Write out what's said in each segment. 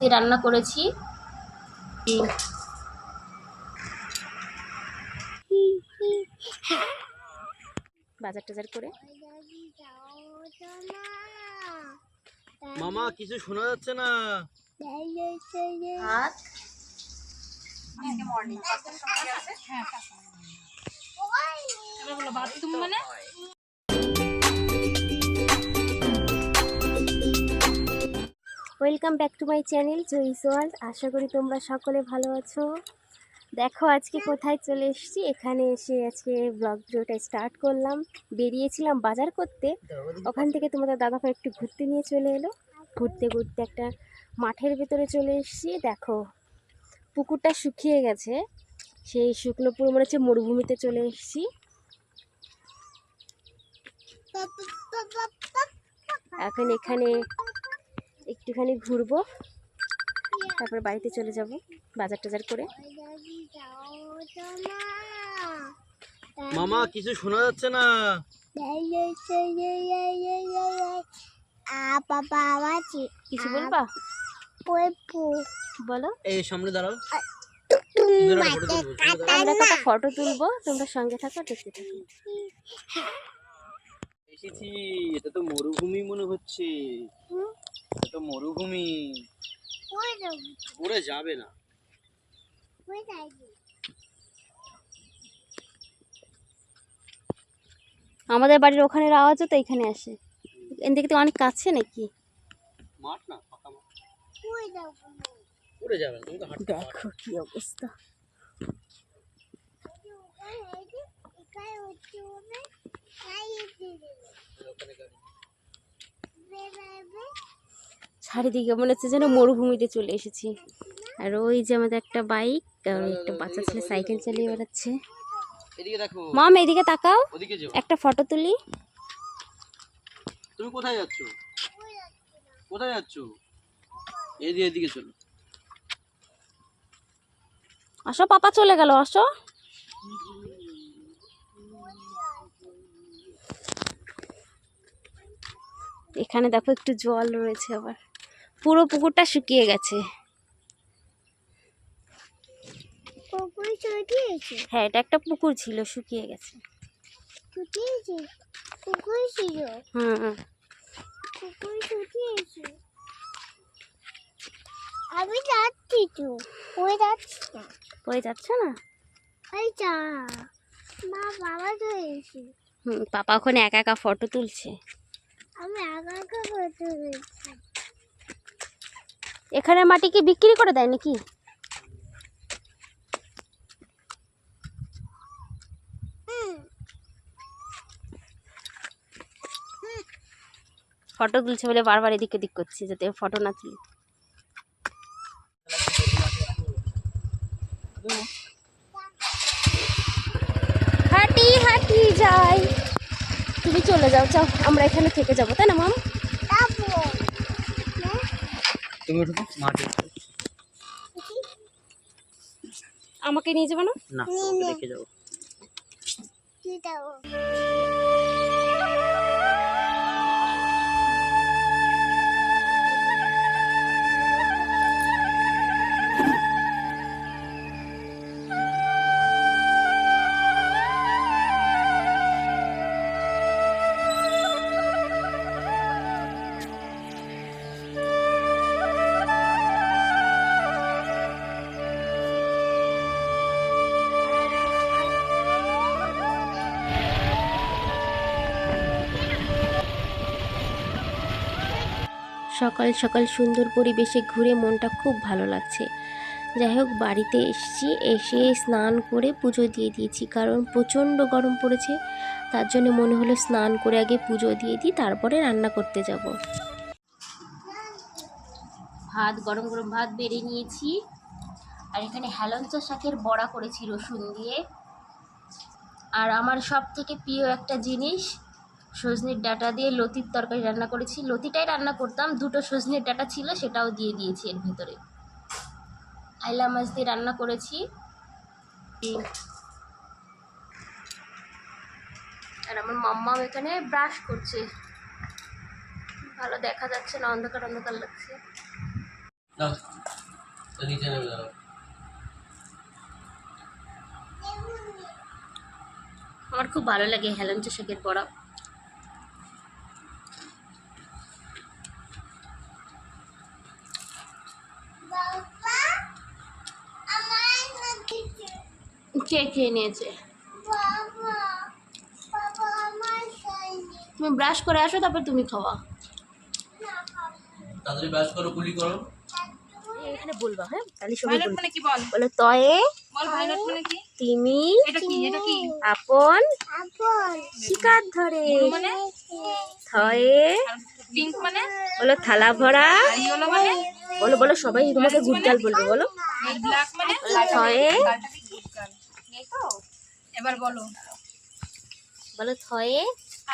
রান্না করেছি। বাজার টাজার করে। মামা কিছু শোনা যাচ্ছে না। ভাত? Welcome back to my channel Joyis world আশা করি তোমরা সকলে ভালো আছো। দেখো, আজকে কোথায় চলে এসেছি। এখানে এসে আজকে ব্লগ ভিডিওটা স্টার্ট করলাম। বেরিয়েছিলাম বাজার করতে। ওখান থেকে তোমাদের দাদাভাই একটু ঘুরতে নিয়ে চলে এলো। ঘুরতে ঘুরতে একটা মাঠের ভেতরে চলে এসেছি। দেখো, পুকুরটা শুকিয়ে গেছে। সেই শুকনো পুরো মনে হচ্ছে মরুভূমিতে চলে এসেছি। এখন এখানে একটুখানি ঘুরবো। তারপর বাড়িতে চলে যাব বাজার টাজার করে। মামা কিছু শোনা যাচ্ছে না। কিছু বলবা? বলো। এই সামনে দাঁড়াও। আমরা একটা ফটো তুলবো তোমরা সঙ্গে থাকো দেখতে থাকো। এসেছি এটা তো মরুভূমি মনে হচ্ছে। এটা মরুভূমি কই যাব না। আমাদের বাড়ির ওখানের আওয়াজও তো এখানে আসে। এখান থেকে তো অনেক কাছে নাকি? মাঠ না ফাঁকা মাঠ। কই যাবে তুমি তো হাঁটতে দেখো কি অবস্থা। ওখানে গাড়ি। চারিদিকে মনে হচ্ছে যেন মরুভূমিতে চলে এসেছি। আর ওই যে আমাদের একটা বাইক আর একটা বাচ্চা ছেলে সাইকেল চালিয়ে বেড়াচ্ছে। মাম এদিকে তাকাও। একটা ফটো তুলি। তুমি কোথায় যাচ্ছ? কোথায় যাচ্ছ? এদিকে এদিকে চলো। আসো পাপা চলে গেল আসো। এখানে দেখো একটু জল রয়েছে আবার। পুরো পুকুরটা শুকিয়ে গেছে। হ্যাঁ এটা একটা পুকুর ছিল শুকিয়ে গেছে। ছিল? হুম। আমি যাচ্ছি তো। ওই যাচ্ছি? না কই যাচ্ছে না? ওই যা মা বাবা হুম পাপা ওখানে একা একা ফটো তুলছে। আমি একা একা করতে গেছি এখানে মাটি কি বিক্রি করে দেয় নাকি? ফটো তুলছে বলে বারবার এদিক ওদিক করছি যাতে ফটো না তুলি। হাঁটি হাঁটি, যাই। তুমি চলে যাও যাও, আমরা এখানে থেকে যাব, তাই না, মাম তারপর তুমি উঠো মাঠে আমাকে নিয়ে যাব না? না তোমাকে রেখে যাব। সকাল সকাল সুন্দর পরিবেশে ঘুরে মনটা খুব ভালো লাগছে। যাই হোক, বাড়িতে এসেছি, এসে স্নান করে পুজো দিয়ে দিয়েছি। কারণ প্রচণ্ড গরম পড়েছে, তার জন্য মনে হলো স্নান করে আগে পুজো দিয়ে দিই, তারপরে রান্না করতে যাব। ভাত, গরম গরম ভাত বেড়ে নিয়েছি। আর এখানে হেলঞ্চ শাকের বড়া করেছি রসুন দিয়ে। আর আমার সব থেকে প্রিয় একটা জিনিস সজনের ডাটা দিয়ে লতির তরকারি রান্না করেছি। লতিটাই রান্না করতাম দুটো সজনের ডাটা ছিল সেটাও দিয়ে দিয়েছি এর ভেতরে। আইলা মাছ দিয়ে রান্না করেছি। আর আমার মাম্মাম এখানে ব্রাশ করছে। ভালো দেখা যাচ্ছে না অন্ধকার অন্ধকার লাগছে। আমার খুব ভালো লাগে হেলেঞ্চ শাকের বড়া বাবা আমার দিচ্ছে কে খেয়ে নিয়েছে? বাবা বাবা আমার খাইনি তুমি ব্রাশ করে আসো তারপর তুমি খাওয়া। তাড়াতাড়ি ব্রাশ করো কুলি করো। এখানে বলবা হ্যাঁ? তাহলে সবাই মানে কি বল? বলো তয়ে বল ভাইলট মানে কি? তিমি এটা কি এটা কি? আপন আপন। শিকার ধরে। মানে? থয়ে। পিঙ্ক মানে? বলো থালা ভরা। ইয়েলো মানে? বলো বলো সবাই তোমাকে গুডগাল বলবে বলো। ব্ল্যাক মানে? থয়ে। এবার বলো। বলো থয়ে।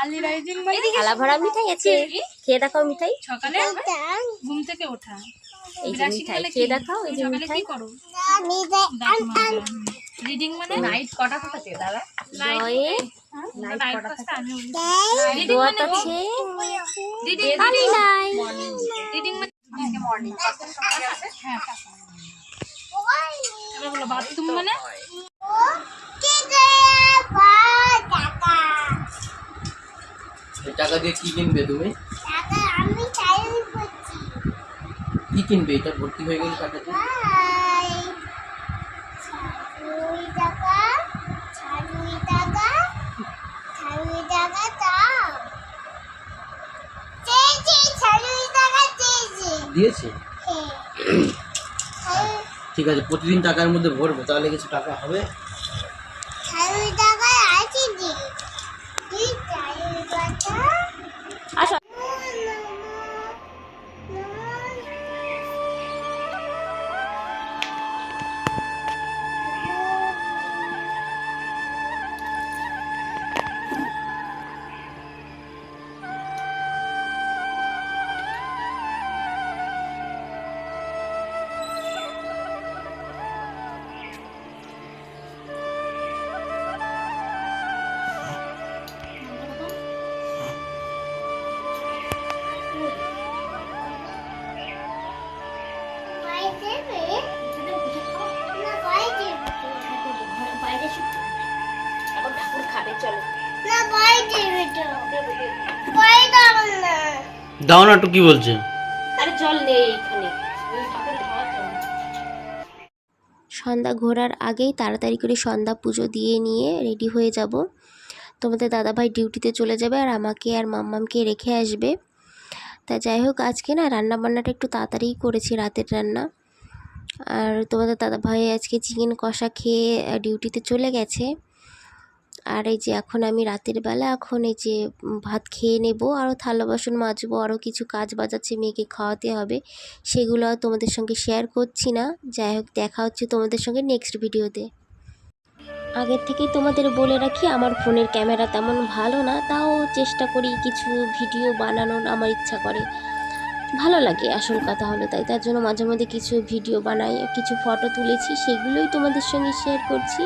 আর্লি রাইজিং মানে থালা ভরা মিঠাই আছে। খেয়ে দেখাও মিঠাই। সকালে ঘুম থেকে ওঠা। এই যে মিঠাই খেয়ে? দেখাও এই যে মিঠাই কি করো? রিডিং মানে? নাইট কটা দাদা? নাইট কটা থেকে? দোয়াত মানে আছে রিডিং নাই রিডিং মানে মর্নিং হ্যাঁ। এবার বলো বাথরুম মানে? টাকা দিয়ে কি কিনবে তুমি? কি কিনবে? এটা ভর্তি হয়ে গেলে টাকাতে দিয়েছে? হ্যাঁ। ঠিক আছে প্রতিদিন টাকার মধ্যে ভরবে তাহলে কিছু টাকা হবে। দাও না একটু কি বলছে? আরে জল নেই এখানে ঠাকুর খাওয়ার জন্য সন্ধ্যা ঘোরার আগেই তাড়াতাড়ি করে সন্ধ্যা পুজো দিয়ে নিয়ে রেডি হয়ে যাব। তোমাদের দাদাভাই ডিউটিতে চলে যাবে আর আমাকে আর মাম্মামকে রেখে আসবে। তা যাই হোক আজকে না রান্না বান্নাটা একটু তাড়াতাড়িই করেছি রাতের রান্না। আর তোমাদের দাদাভাই আজকে চিকেন কষা খেয়ে ডিউটিতে চলে গেছে। আর এই যে এখন আমি রাতের বেলা এখন এই যে ভাত খেয়ে নেব, আরও থালা বাসন মাজবো, আরও কিছু কাজ বাজাচ্ছে, মেয়েকে খাওয়াতে হবে, সেগুলো তোমাদের সঙ্গে শেয়ার করছি না। যাই হোক, দেখা হচ্ছে তোমাদের সঙ্গে নেক্সট ভিডিওতে আগের থেকেই তোমাদের বলে রাখি, আমার ফোনের ক্যামেরা তেমন ভালো না, তাও চেষ্টা করি কিছু ভিডিও বানানোর, আমার ইচ্ছা করে। ভালো লাগে আসল কথা হলো তাই, তার জন্য মাঝে মধ্যে কিছু ভিডিও বানাই, কিছু ফটো তুলেছি, সেগুলোই তোমাদের সঙ্গে শেয়ার করছি।